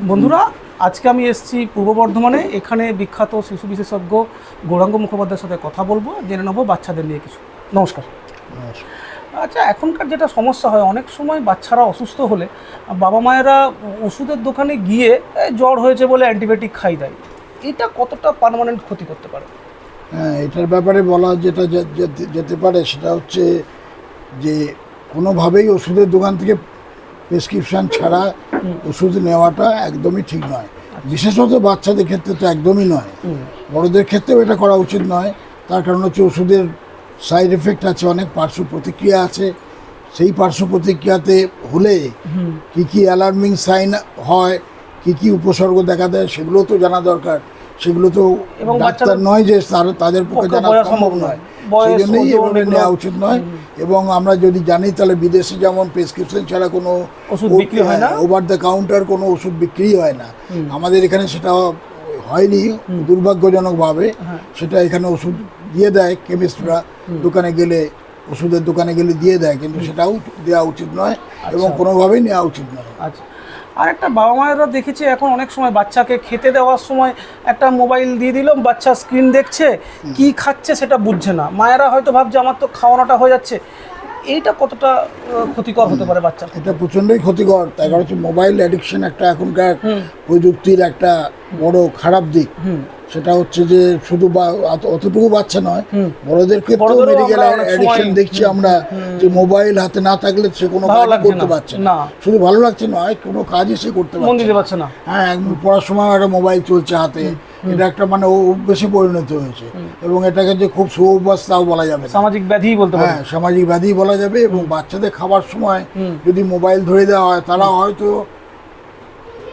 বন্ধুরা আজকে আমি এসেছি পূর্ব বর্ধমানে। এখানে বিখ্যাত শিশু বিশেষজ্ঞ গৌরাঙ্গ মুখোপাধ্যায়ের সাথে কথা বলব জেনে নেব বাচ্চাদের নিয়ে কিছু। নমস্কার। আচ্ছা এখনকার যেটা সমস্যা হয় অনেক সময় বাচ্চারা অসুস্থ হলে বাবা মায়েরা ওষুধের দোকানে গিয়ে জ্বর হয়েছে বলে অ্যান্টিবায়োটিক খাই দেয় এটা কতটা পার্মানেন্ট ক্ষতি করতে পারে? হ্যাঁ এটার ব্যাপারে বলা যেটা যেতে- যেতে পারে সেটা হচ্ছে যে কোনোভাবেই ওষুধের দোকান থেকে প্রেসক্রিপশন ছাড়া ওষুধ নেওয়াটা একদমই ঠিক নয়। বিশেষত বাচ্চাদের ক্ষেত্রে তো একদমই নয়। বড়দের ক্ষেত্রেও এটা করা উচিত নয়। তার কারণ হচ্ছে ওষুধের সাইড এফেক্ট আছে, অনেক পার্শ্ব প্রতিক্রিয়া আছে। সেই পার্শ্ব প্রতিক্রিয়াতে হলে কি কি অ্যালার্মিং সাইন হয়, কি কি উপসর্গ দেখা দেয় সেগুলো তো জানা দরকার। সেগুলো তো ডাক্তার নয় যে তার- তাদের পক্ষে জানা সম্ভব নয়। সেই জন্যই এভাবে এগুলো- নেওয়া উচিত নয়। এবং আমরা যদি জানি তাহলে বিদেশে যেমন প্রেসক্রিপশন ছাড়া কোনো ওষুধ বিক্রি হয় না? ওভার দ্য কাউন্টার কোনো ওষুধ বিক্রি হয় না। আমাদের এখানে সেটা হয়নি দুর্ভাগ্যজনকভাবে। হ্যাঁ। সেটা এখানে ওষুধ দিয়ে দেয় কেমিস্টরা দোকানে গেলে ওষুধের দোকানে গেলে দিয়ে দেয় কিন্তু সেটাও দেওয়া উচিত নয়। এবং আচ্ছা। কোনোভাবেই নেওয়া উচিত নয়। আচ্ছা। আর একটা বাবা মায়েরা দেখেছি এখন অনেক সময় বাচ্চাকে খেতে দেওয়ার সময় একটা মোবাইল দিয়ে দিলাম বাচ্চা স্ক্রিন দেখছে কি খাচ্ছে সেটা বুঝছে না। মায়েরা হয়তো ভাবছে আমার তো খাওয়ানোটা হয়ে যাচ্ছে। এইটা কতটা ক্ষতিকর হতে পারে বাচ্চা এটা প্রচণ্ডই ক্ষতিকর তাই কারণ হচ্ছে মোবাইল অ্যাডিকশন একটা এখনকার প্রযুক্তির একটা বড় খারাপ দিক। সেটা হচ্ছে যে শুধু বা- অতটুকু বাচ্চা নয় বড়দের ক্ষেত্রেও মেডিকেল অ্যাডিকশন দেখছি আমরা যে মোবাইল হাতে না থাকলে সে কোনো কাজ করতে পারছে না। শুধু ভালো লাগছে নয় কোনো কাজই সে করতে পারছে না। হ্যাঁ সময় একটা মোবাইল চলছে হাতে। এটা একটা মানে ও অভ্যেসে পরিণত হয়েছে। এবং এটাকে যে খুব সুঅভ্যাস তাও বলা যাবে সামাজিক ব্যাধি বলতে হ্যাঁ সামাজিক ব্যাধি বলা যাবে এবং বাচ্চাদের খাবার সময় যদি মোবাইল ধরে দেওয়া হয় তারা হয়তো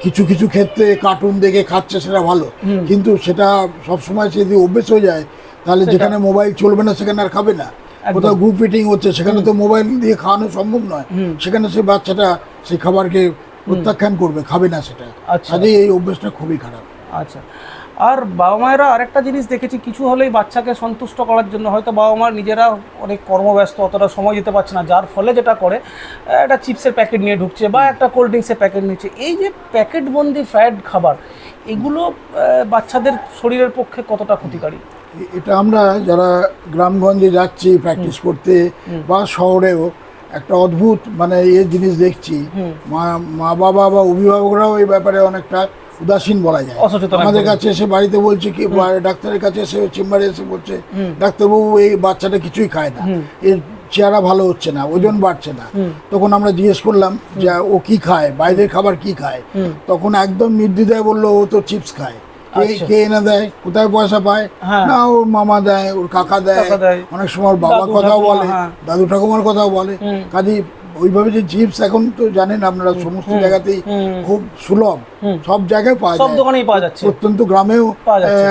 কিছু কিছু ক্ষেত্রে কার্টুন দেখে খাচ্ছে সেটা ভালো। কিন্তু সেটা সবসময় সে যদি অভ্যেস হয়ে যায় তাহলে যেখানে মোবাইল চলবে না সেখানে আর খাবে না। কোথাও গ্রুপ মিটিং হচ্ছে সেখানে তো মোবাইল দিয়ে খাওয়ানো সম্ভব নয়। সেখানে সে বাচ্চাটা সেই খাবারকে প্রত্যাখ্যান করবে খাবে না সেটা। আচ্ছা। কাজেই এই অভ্যেসটা খুবই খারাপ। আচ্ছা। আর বাবা মায়েরা আরেকটা জিনিস দেখেছি কিছু হলেই বাচ্চাকে সন্তুষ্ট করার জন্য। হয়তো বাবা মা নিজেরা অনেক কর্মব্যস্ত অতটা সময় দিতে পারছে না যার ফলে যেটা করে একটা চিপসের প্যাকেট নিয়ে ঢুকছে বা একটা কোল্ড ড্রিঙ্কসের প্যাকেট নিচ্ছে। এই যে প্যাকেটবন্দি ফ্রাইড খাবার এগুলো বাচ্চাদের শরীরের পক্ষে কতটা ক্ষতিকারী? এটা আমরা যারা গ্রামগঞ্জে যাচ্ছি প্র্যাকটিস করতে বা শহরেও একটা অদ্ভুত মানে এ জিনিস দেখছি। মা মা বাবা বা অভিভাবকরাও এই ব্যাপারে অনেকটা উদাসীন বলা যায়। আমাদের কাছে এসে বাড়িতে বলছে কি ডাক্তারের কাছে এসে চেম্বারে এসে বলছে ডাক্তারবাবু এই বাচ্চাটা কিছুই খায় না। এর চেহারা ভালো হচ্ছে না ওজন বাড়ছে না। তখন আমরা জিজ্ঞেস করলাম যে ও কি খায়? বাইরের খাবার কি খায়? তখন একদম নির্দ্বিধায় বলল ও তো চিপস খায়। কে- আচ্ছা। এনে দেয়? কোথায় পয়সা পায়? হ্যাঁ। না ওর মামা দেয় ওর কাকা দেয়। অনেক সময় ওর বাবার কথাও বলে হ্যাঁ। দাদু ঠাকুমার কথাও বলে। কাজে ওইভাবে যে চিপস এখন তো জানেন আপনারা সমস্ত জায়গাতেই খুব সুলভ। সব জায়গায় পাওয়া সব যায়। দোকানেই পাওয়া যাচ্ছে। প্রত্যন্ত গ্রামেও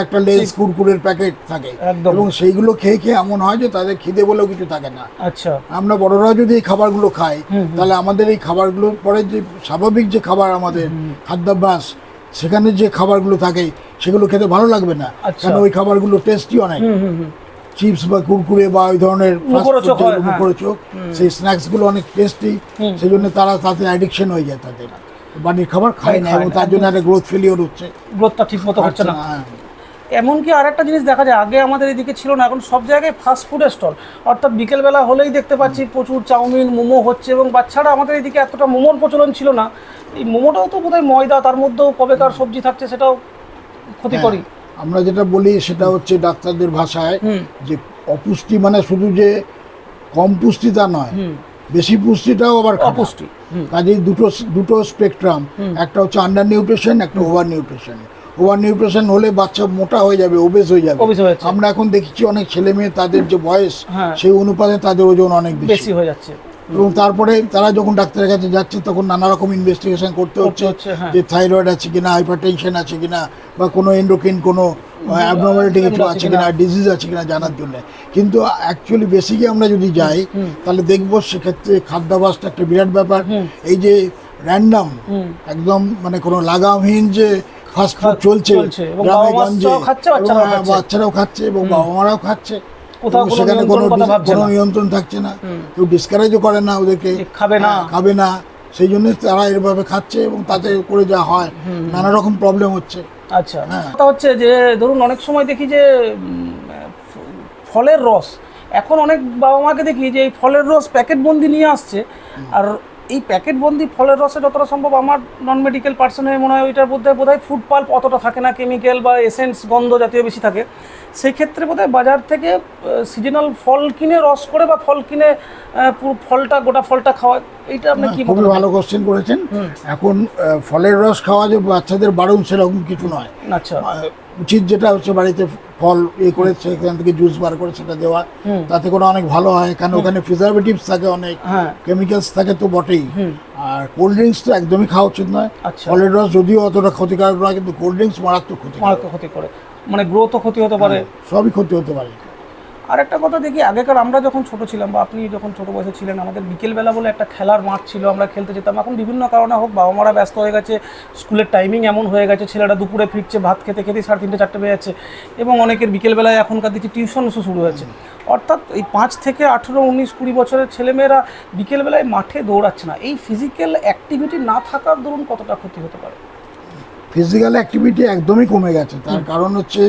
একটা লেজ কুরকুরের প্যাকেট থাকে। এবং সেইগুলো খেয়ে খেয়ে এমন হয় যে তাদের খিদে বলেও কিছু থাকে না। আচ্ছা। আমরা বড়রা যদি এই খাবারগুলো খাই তাহলে আমাদের এই খাবারগুলোর পরে যে স্বাভাবিক যে খাবার আমাদের খাদ্যাভ্যাস সেখানে যে খাবারগুলো থাকে সেগুলো খেতে ভালো লাগবে না। আচ্ছা। কারণ ওই খাবারগুলো টেস্টি অনেক। চিপস বা কুরকুরে বা ওই ধরনের মুখরোচক হয়, সেই স্ন্যাক্সগুলো অনেক টেস্টি সেই জন্য তারা তাতে অ্যাডিকশন হয়ে যায় তাদের। বাড়ির খাবার খায় না এবং তার জন্য একটা গ্রোথ ফেলিওর হচ্ছে। গ্রোথটা ঠিক মতো হচ্ছে না। হ্যাঁ। এমনকি আর একটা জিনিস দেখা যায় আগে আমাদের এদিকে ছিল না এখন সব জায়গায় ফাস্ট ফুডের স্টল অর্থাৎ বিকেলবেলা হলেই দেখতে পাচ্ছি প্রচুর চাউমিন মোমো হচ্ছে এবং বাচ্চারা আমাদের এদিকে এতটা মোমোর প্রচলন ছিল না। এই মোমোটাও তো বোধহয় ময়দা তার মধ্যেও কবেকার সবজি থাকছে সেটাও ক্ষতিকরী আমরা যেটা বলি সেটা হচ্ছে ডাক্তারদের ভাষায় যে অপুষ্টি মানে শুধু যে কম পুষ্টি তা নয় বেশি পুষ্টিটাও আবার অপুষ্টি কাজেই দুটো দুটো স্পেকট্রাম একটা হচ্ছে আন্ডার নিউট্রিশন একটা ওভার নিউট্রিশন ওভার নিউট্রিশন হলে বাচ্চা মোটা হয়ে যাবে ওবেস হয়ে যাবে। আমরা এখন দেখছি অনেক ছেলে মেয়ে তাদের যে বয়স হ্যাঁ। সেই অনুপাতে তাদের ওজন অনেক বেশি হয়ে যাচ্ছে। এবং তারপরে তারা যখন ডাক্তারের কাছে যাচ্ছে তখন নানা রকম ইনভেস্টিগেশন করতে হচ্ছে হ্যাঁ। যে থাইরয়েড আছে কিনা হাইপারটেনশন আছে কিনা বা কোনো এন্ডোক্রিন কোনো অ্যাবনর্মালিটি কিছু আছে কিনা ডিজিজ আছে কিনা। জানার জন্য। কিন্তু অ্যাকচুয়ালি বেসিকে আমরা যদি যাই তাহলে দেখব সেক্ষেত্রে খাদ্যাভাসটা একটা বিরাট ব্যাপার। এই যে র্যান্ডাম একদম মানে কোনো লাগামহীন যে ফাস্ট ফুড চলছে গ্রামে গঞ্জে বাচ্চারাও খাচ্ছে এবং বাবা মারাও খাচ্ছে। কোথাও সেখানে কোনো নিয়ন্ত্রণ কোনো থাকছে না। কেউ ডিসকারেজও করে না ওদেরকে। খাবে না। হ্যাঁ, খাবে না। সেই জন্য তারা এরভাবে খাচ্ছে এবং তাতে করে যা হয়। নানা রকম প্রবলেম হচ্ছে। আচ্ছা। হ্যাঁ। কথা হচ্ছে যে ধরুন অনেক সময় দেখি যে ফলের রস। এখন অনেক বাবা মাকে দেখি যে এই ফলের রস প্যাকেট বন্দি নিয়ে আসছে। আর এই প্যাকেট বন্দি ফলের রসে যতটা সম্ভব আমার নন মেডিকেল পার্সন হয়ে মনে হয় ওইটার মধ্যে বোধ হয় ফুড পাল্প অতটা থাকে না কেমিক্যাল বা এসেন্স গন্ধ জাতীয় বেশি থাকে। সেই ক্ষেত্রে বোধ হয় বাজার থেকে সিজনাল ফল কিনে রস করে বা ফল কিনে পুরো ফলটা গোটা ফলটা খাওয়া এইটা আপনি কি খুবই ভালো কোশ্চেন করেছেন। এখন ফলের রস খাওয়া যে বাচ্চাদের বারণ সেরকম কিছু নয়। আচ্ছা। উচিত যেটা হচ্ছে বাড়িতে ফল ইয়ে করেছে এখান থেকে জুস বার করে সেটা দেওয়া তাতে করে অনেক ভালো হয়। কারণ ওখানে প্রিজারভেটিভস থাকে অনেক হ্যাঁ। কেমিক্যালস থাকে তো বটেই। আর কোল্ড ড্রিঙ্কস তো একদমই খাওয়া উচিত নয়। আচ্ছা। ফলের রস যদিও অতটা ক্ষতিকারক নয় কিন্তু কোল্ড ড্রিঙ্কস মারাত্মক ক্ষতি ক্ষতি করে। মানে গ্রোথও ক্ষতি হতে পারে। সবই ক্ষতি হতে পারে। আর একটা কথা দেখি আগেকার আমরা যখন ছোট ছিলাম বা আপনি যখন ছোট বয়সে ছিলেন আমাদের বিকেলবেলা বলে একটা খেলার মাঠ ছিল আমরা খেলতে যেতাম। এখন বিভিন্ন কারণে হোক বাবা মারা ব্যস্ত হয়ে গেছে স্কুলের টাইমিং এমন হয়ে গেছে ছেলেরা দুপুরে ফিরছে ভাত খেতে খেতে সাড়ে তিনটে চারটে বেজে যাচ্ছে এবং অনেকের বিকেলবেলায় এখনকার দিকে টিউশন শুরু হয়েছে। অর্থাৎ এই পাঁচ থেকে আঠেরো উনিশ কুড়ি বছরের ছেলেমেয়েরা বিকেলবেলায় মাঠে দৌড়াচ্ছে না। এই ফিজিক্যাল অ্যাক্টিভিটি না থাকার দরুন কতটা ক্ষতি হতে পারে? ফিজিক্যাল অ্যাক্টিভিটি একদমই কমে গেছে। তার কারণ হচ্ছে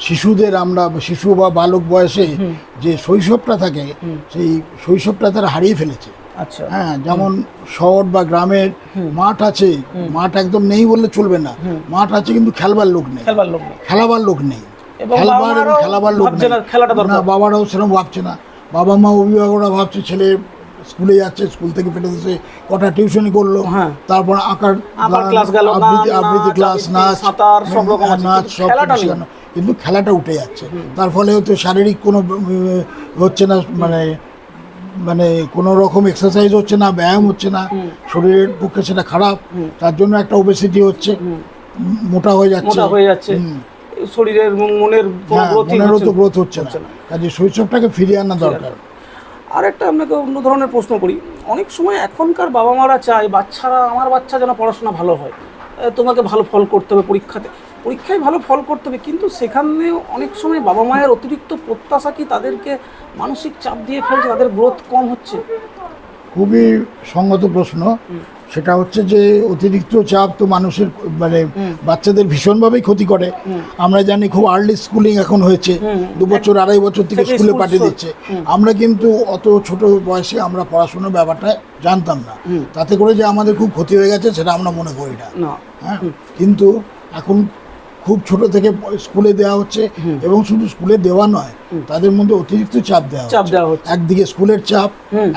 শিশুদের আমরা শিশু বা বালক বয়সে যে শৈশবটা থাকে সেই শৈশবটা তারা হারিয়ে ফেলেছে। আচ্ছা। হ্যাঁ যেমন শহর বা গ্রামের মাঠ আছে মাঠ একদম নেই বললে চলবে না। মাঠ আছে কিন্তু খেলবার লোক নেই। খেলবার লোক নেই। খেলাবার খেলবার এবং খেলাবার লোক নেই। না বাবারাও সেরকম ভাবছে না। বাবা মা অভিভাবকরা ভাবছে ছেলে স্কুলে যাচ্ছে স্কুল থেকে ফেটে দিচ্ছে কটা টিউশনি করল হ্যাঁ। তারপর আঁকার ক্লাস আবৃত্তি আবৃত্তি নাচ, ক্লাস আবৃত্তি, নাচ সব রকম হ্যাঁ, নাচ সব কিন্তু খেলাটা উঠে যাচ্ছে। তার ফলে হয়তো শারীরিক কোনো হচ্ছে না মানে মানে কোনো রকম এক্সারসাইজ হচ্ছে না ব্যায়াম হচ্ছে না শরীরের পক্ষে সেটা খারাপ তার জন্য একটা ওবেসিটি হচ্ছে মোটা হয়ে যাচ্ছে। হয়ে যাচ্ছে। শরীরের মনের মনেরও হচ্ছে তো না। গ্রোথ হচ্ছে না। কাজে শৈশবটাকে ফিরিয়ে আনা দরকার। আর একটা আপনাকে অন্য ধরনের প্রশ্ন করি। অনেক সময় এখনকার বাবা মারা চায় বাচ্চারা আমার বাচ্চা যেন পড়াশোনা ভালো হয়। তোমাকে ভালো ফল করতে হবে পরীক্ষাতে। পরীক্ষায় ভালো ফল করতে হবে। কিন্তু সেখানে অনেক সময় বাবা মায়ের অতিরিক্ত প্রত্যাশা কি তাদেরকে মানসিক চাপ দিয়ে ফেলছে? তাদের গ্রোথ কম হচ্ছে? খুবই সঙ্গত প্রশ্ন। সেটা হচ্ছে যে অতিরিক্ত চাপ তো মানুষের মানে বাচ্চাদের ভীষণভাবেই ক্ষতি করে। আমরা জানি খুব আর্লি স্কুলিং এখন হয়েছে। দু বছর আড়াই বছর থেকে স্কুলে পাঠিয়ে দিচ্ছে। আমরা কিন্তু অত ছোট বয়সে আমরা পড়াশোনার ব্যাপারটা জানতাম না। তাতে করে যে আমাদের খুব ক্ষতি হয়ে গেছে সেটা আমরা মনে করি না। হ্যাঁ? কিন্তু এখন খুব ছোট থেকে স্কুলে দেওয়া হচ্ছে এবং শুধু স্কুলে দেওয়া নয় তাদের মধ্যে অতিরিক্ত চাপ দেওয়া চাপ দেওয়া হচ্ছে। একদিকে স্কুলের চাপ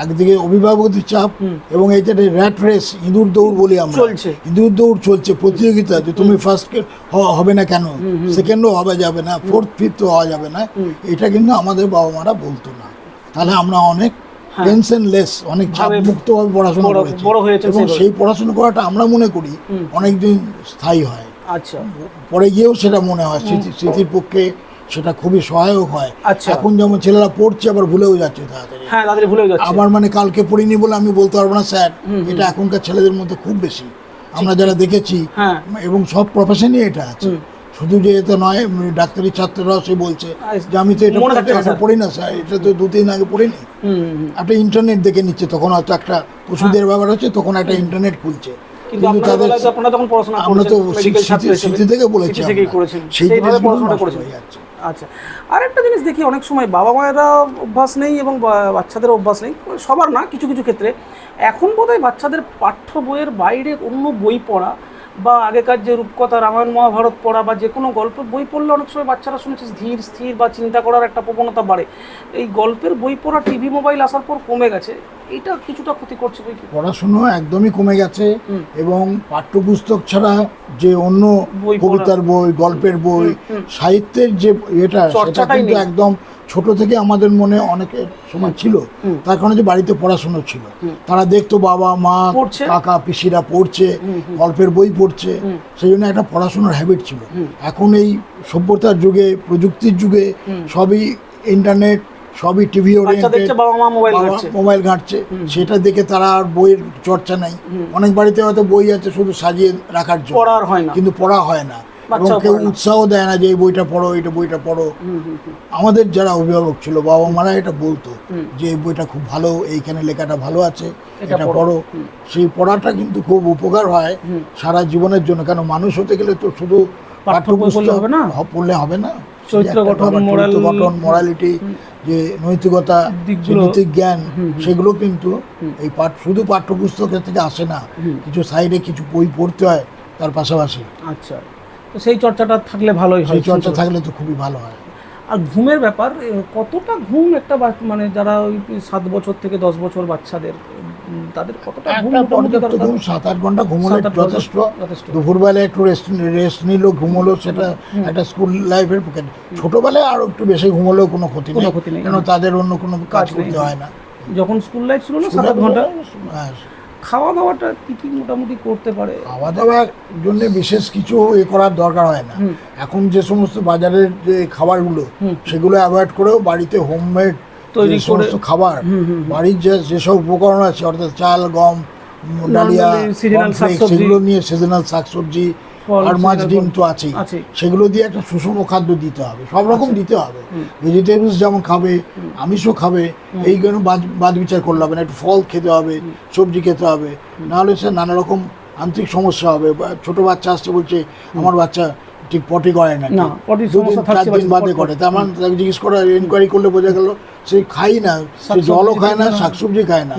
একদিকে অভিভাবকদের চাপ এবং এই যে র্যাট রেস ইঁদুর দৌড় বলি আমরা। চলছে। ইঁদুর দৌড় চলছে প্রতিযোগিতা যে তুমি ফার্স্ট হবে না কেন? সেকেন্ডও হবে যাবে না। ফোর্থ ফিফথ হওয়া যাবে না। এটা কিন্তু আমাদের বাবা মারা বলতো না। তাহলে আমরা অনেক টেনশন লেস অনেক চাপ ভাবে মুক্ত ভাবে পড়াশোনা করেছি। এবং সেই পড়াশোনা করাটা আমরা মনে করি অনেকদিন স্থায়ী হয়। আচ্ছা। পরে গিয়েও সেটা মনে হয় স্মৃতি স্মৃতির পক্ষে সেটা খুবই সহায়ক হয়। আচ্ছা। এখন যেমন ছেলেরা পড়ছে আবার ভুলেও যাচ্ছে তাড়াতাড়ি। হ্যাঁ তাদের ভুলে যাচ্ছে। আমার মানে কালকে পড়িনি বলে আমি বলতে পারব না স্যার। এটা এখনকার ছেলেদের মধ্যে খুব বেশি। আমরা যারা দেখেছি হ্যাঁ। এবং সব প্রফেশনই এটা আছে। শুধু যে এটা নয় ডাক্তারি ছাত্ররাও সে বলছে যে আমি তো এটা মনে। পড়ি না স্যার। এটা তো দু তিন আগে পড়িনি। একটা ইন্টারনেট দেখে নিচ্ছে তখন হয়তো একটা ওষুধের ব্যাপার হচ্ছে তখন একটা ইন্টারনেট খুলছে। কিন্তু আপনারা তখন পড়াশোনা আমরা তো থেকে বলেছি থেকেই করেছেন। সেইভাবে জিনিসগুলো করেছেন। আচ্ছা আর একটা জিনিস দেখি অনেক সময় বাবা মায়েরা অভ্যাস নেই এবং বাচ্চাদের অভ্যাস নেই সবার না কিছু কিছু ক্ষেত্রে। এখন বোধহয় বাচ্চাদের পাঠ্য বইয়ের বাইরে অন্য বই পড়া বা আগেকার যে রূপকথা রামায়ণ মহাভারত পড়া বা যে কোনো গল্পের বই পড়লে অনেক সময় বাচ্চারা শুনেছে ধীর স্থির বা চিন্তা করার একটা প্রবণতা বাড়ে। এই গল্পের বই পড়া টিভি মোবাইল আসার পর কমে গেছে। এটা কিছুটা ক্ষতি করছে কি? পড়াশুনো একদমই কমে গেছে এবং পাঠ্যপুস্তক ছাড়া যে অন্য কবিতার বই গল্পের বই সাহিত্যের যে এটা সেটা কিন্তু একদম ছোট থেকে আমাদের মনে অনেকের সময় ছিল। তার কারণে যে বাড়িতে পড়াশুনো ছিল। তারা দেখতো বাবা মা কাকা পিসিরা পড়ছে গল্পের বই পড়ছে। সেই জন্য একটা পড়াশোনার হ্যাবিট ছিল। এখন এই সভ্যতার যুগে প্রযুক্তির যুগে সবই ইন্টারনেট সবই টিভি মোবাইল ঘাটছে। সেটা দেখে তারা আর বইয়ের চর্চা নাই। অনেক বাড়িতে হয়তো বই আছে শুধু সাজিয়ে রাখার জন্য। পড়ার হয় না। কিন্তু পড়া হয় না। বাচ্চাও কেউ উৎসাহ দেয় না যে এই বইটা পড়ো এটা বইটা পড়ো। আমাদের যারা অভিভাবক ছিল বাবা মারা এটা বলতো যে এই বইটা খুব ভালো এইখানে লেখাটা ভালো আছে এটা পড়ো। সেই পড়াটা কিন্তু খুব উপকার হয় সারা জীবনের জন্য। কেন মানুষ হতে গেলে তো শুধু পাঠ্য বই হবে না? পড়লে হবে না। চরিত্র গঠন, চরিত্র গঠন মোরালিটি যে নৈতিকতা নৈতিক জ্ঞান। সেগুলো কিন্তু এই পাঠ শুধু পাঠ্যপুস্তকের থেকে আসে না কিছু সাইডে কিছু বই পড়তে হয় তার পাশাপাশি। আচ্ছা। তো সেই চর্চাটা থাকলে ভালোই হয় সেই চর্চা থাকলে তো খুবই ভালো হয়। আর ঘুমের ব্যাপার কতটা ঘুম একটা মানে যারা ওই সাত বছর থেকে দশ বছর বাচ্চাদের তাদের কতটা পর্যাপ্ত ঘুম সাত আট ঘণ্টা ঘুমোলে যথেষ্ট। দুপুরবেলা একটু রেস্ট রেস্ট নিল ঘুমোলো সেটা একটা স্কুল লাইফের পক্ষে ছোটবেলায় আরও একটু বেশি ঘুমোলেও কোনো ক্ষতি নেই ক্ষতি নেই। কেন তাদের অন্য কোনো কাজ করতে হয় না। যখন স্কুল লাইফ ছিল না সাত আট ঘণ্টা। হ্যাঁ, খাওয়া দাওয়াটা কি কি মোটামুটি করতে পারে? খাওয়া দাওয়ার জন্য বিশেষ কিছু এ করার দরকার হয় না। এখন যে সমস্ত বাজারের যে খাবারগুলো। সেগুলো অ্যাভয়েড করেও বাড়িতে হোমমেড তৈরি করে- খাবার বাড়ির যে যেসব উপকরণ আছে অর্থাৎ চাল গম ডালিয়া। সেগুলো নিয়ে সিজনাল শাকসবজি আর মাছ ডিম তো আছেই। আছে সেগুলো দিয়ে একটা সুষম খাদ্য দিতে হবে। সব রকম দিতে হবে। ভেজিটেবলস যেমন খাবে আমিষও খাবে এইগুলো বাদ বাদ বিচার করলে হবে না। একটু ফল খেতে হবে সবজি খেতে হবে। নাহলে সে নানা রকম আন্তরিক সমস্যা হবে। ছোট বাচ্চা আসছে বলছে আমার বাচ্চা ঠিক পটি করে না পটির চার দিন বাদে করে। তার মানে জিজ্ঞেস করে এনকোয়ারি করলে বোঝা গেল সে খাই না সে জলও খায় না শাকসবজি খায় না।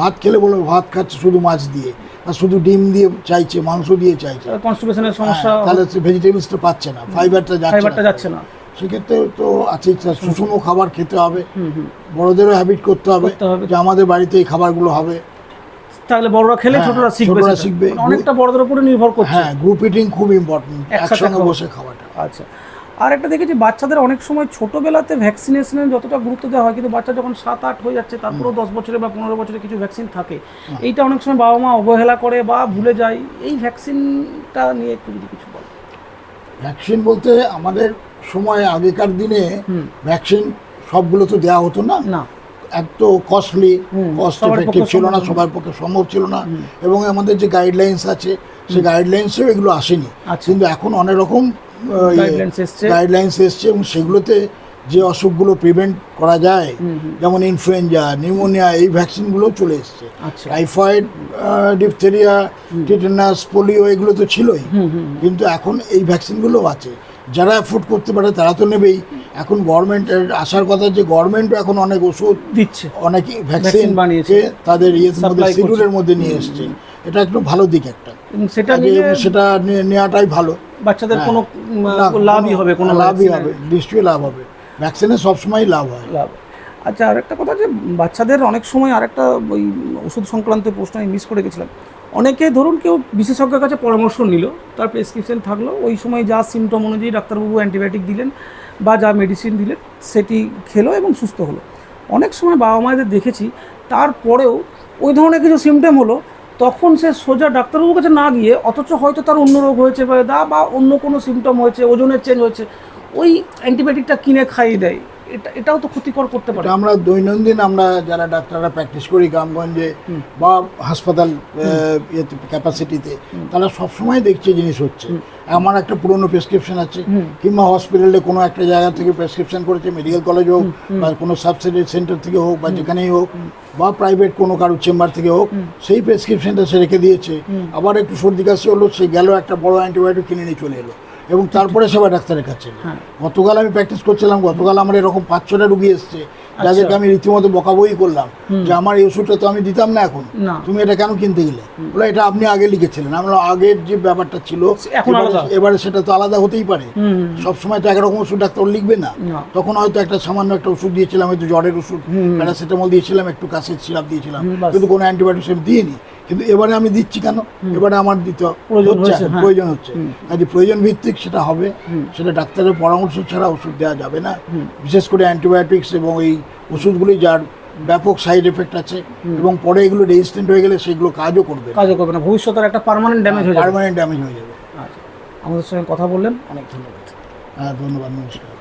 ভাত খেলে বলে ভাত খাচ্ছে শুধু মাছ দিয়ে আর শুধু ডিম দিয়ে চাইছে মাংস দিয়ে চাইছে। কনস্টিপেশনের সমস্যা হ্যাঁ, তাহলে সে ভেজিটেবলসটা পাচ্ছে না ফাইবারটা যাচ্ছে না। যাচ্ছে না। সেক্ষেত্রে তো আছে সুষম খাবার খেতে হবে। বড়দেরও হ্যাবিট করতে হবে যে আমাদের বাড়িতে এই খাবারগুলো হবে। তাহলে বড়রা খেলে হ্যাঁ, ছোটরা শিখবে ছোটরা শিখবে। অনেকটা বড়দের উপরে নির্ভর করছে। হ্যাঁ গ্রুপ ইটিং খুব ইম্পর্টেন্ট একসঙ্গে বসে খাওয়াটা। আচ্ছা। আর একটা দেখেছি বাচ্চাদের অনেক সময় ছোটবেলাতে ভ্যাকসিনেশনে যতটা গুরুত্ব দেওয়া হয় কিন্তু বাচ্চা যখন সাত আট হয়ে যাচ্ছে তারপরেও দশ বছরে বা পনেরো বছরে কিছু ভ্যাকসিন থাকে। এইটা অনেক সময় বাবা মা অবহেলা করে বা ভুলে যায়। এই ভ্যাকসিনটা নিয়ে একটু যদি কিছু বল ভ্যাকসিন বলতে আমাদের সময় আগেকার দিনে ভ্যাকসিন সবগুলো তো দেওয়া হতো না। না। এত কস্টলি কস্ট এফেক্টিভ ছিল না সবার পক্ষে সম্ভব ছিল না। এবং আমাদের যে গাইডলাইন্স আছে সেই গাইডলাইন্সেও এগুলো আসেনি। আচ্ছা। কিন্তু এখন অনেক রকম। গাইডলাইন্স এসছে। এবং সেগুলোতে যে অসুখগুলো প্রিভেন্ট করা যায়। যেমন ইনফ্লুয়েঞ্জা নিউমোনিয়া এই ভ্যাকসিনগুলো চলে এসছে। টাইফয়েড ডিপথেরিয়া টিটেনাস পোলিও এগুলো তো ছিলই। কিন্তু এখন এই ভ্যাকসিনগুলো আছে। যারা অ্যাফোর্ড করতে পারে তারা তো নেবেই। এখন গভর্নমেন্টের আসার কথা যে গভর্নমেন্টও এখন অনেক ওষুধ দিচ্ছে। অনেক ভ্যাকসিন বানিয়েছে। তাদের ইয়ের মধ্যে শিডিউলের মধ্যে নিয়ে এসছে। এটা একটু ভালো দিক একটা। সেটা সেটা নেওয়াটাই ভালো। বাচ্চাদের হ্যাঁ। কোনো লাভই হবে কোনো লাভই হবে নিশ্চয়ই লাভ হবে। ভ্যাকসিনে সবসময় লাভ হয়। লাভ। আচ্ছা আরেকটা কথা যে বাচ্চাদের অনেক সময় আরেকটা ওই ওষুধ সংক্রান্ত প্রশ্ন আমি মিস করে গেছিলাম। অনেকে ধরুন কেউ বিশেষজ্ঞের কাছে পরামর্শ নিল তার প্রেসক্রিপশন থাকল ওই সময় যা সিমটম অনুযায়ী ডাক্তারবাবু অ্যান্টিবায়োটিক দিলেন বা যা মেডিসিন দিলেন সেটি খেলো এবং সুস্থ হলো। অনেক সময় বাবা মায়েদের দেখেছি তারপরেও ওই ধরনের কিছু সিমটম হলো তখন সে সোজা ডাক্তারবাবুর কাছে না গিয়ে, অথচ হয়তো তার অন্য রোগ হয়েছে বা দা বা অন্য কোনো সিমটম হয়েছে, ওজনের চেঞ্জ হয়েছে, ওই অ্যান্টিবায়োটিকটা কিনে খাইয়ে দেয়। এটা এটাও তো ক্ষতিকর করতে পারে। আমরা দৈনন্দিন আমরা যারা ডাক্তাররা প্র্যাকটিস করি গ্রামগঞ্জে বা হাসপাতাল ক্যাপাসিটিতে তারা সবসময় দেখছে জিনিস হচ্ছে। আমার একটা পুরনো প্রেসক্রিপশন আছে কিংবা হসপিটালে কোনো একটা জায়গা থেকে প্রেসক্রিপশন করেছে মেডিকেল কলেজ হোক বা কোনো সাবসিডি সেন্টার থেকে হোক বা যেখানেই হোক বা প্রাইভেট কোনো কারোর চেম্বার থেকে হোক সেই প্রেসক্রিপশনটা সে রেখে দিয়েছে। আবার একটু সর্দি কাশি হলো সে গেল একটা বড় অ্যান্টিবায়োটিক কিনে নিয়ে চলে এলো। এবং তারপরে সেবা ডাক্তারের কাছে হ্যাঁ। গতকাল আমি প্র্যাকটিস করছিলাম গতকাল আমার এরকম পাঁচ ছটা রুগী এসছে আচ্ছা। যাদেরকে আমি রীতিমতো বকাবই করলাম যে আমার এই ওষুধটা তো আমি দিতাম না এখন তুমি এটা কেন কিনতে গেলে? বলে এটা আপনি আগে লিখেছিলেন। আমরা আগের যে ব্যাপারটা ছিল এবারে- সেটা তো আলাদা হতেই পারে। সবসময় তো একরকম ওষুধ ডাক্তার লিখবে না। তখন হয়তো একটা সামান্য একটা ওষুধ দিয়েছিলাম হয়তো জ্বরের ওষুধ প্যারাসিটামল দিয়েছিলাম একটু কাশির সিরাপ দিয়েছিলাম কিন্তু কোনো অ্যান্টিবায়োটিক দিইনি। কিন্তু এবারে আমি দিচ্ছি কেন? এবারে আমার দিতে প্রয়োজন হচ্ছে হ্যাঁ। প্রয়োজন হচ্ছে। কাজে প্রয়োজন ভিত্তিক সেটা হবে সেটা ডাক্তারের পরামর্শ ছাড়া ওষুধ দেওয়া যাবে না। বিশেষ করে অ্যান্টিবায়োটিক্স এবং এই ওষুধগুলি যার ব্যাপক সাইড এফেক্ট আছে এবং পরে এগুলো রেজিস্ট্যান্ট হয়ে গেলে সেগুলো কাজও করবে কাজও করবে না। ভবিষ্যতের একটা পার্মানেন্ট ড্যামেজ হয়ে যাবে। পারমানেন্ট ড্যামেজ হয়ে যাবে। আচ্ছা। আমাদের সঙ্গে কথা বললেন। অনেক ধন্যবাদ। হ্যাঁ ধন্যবাদ নমস্কার।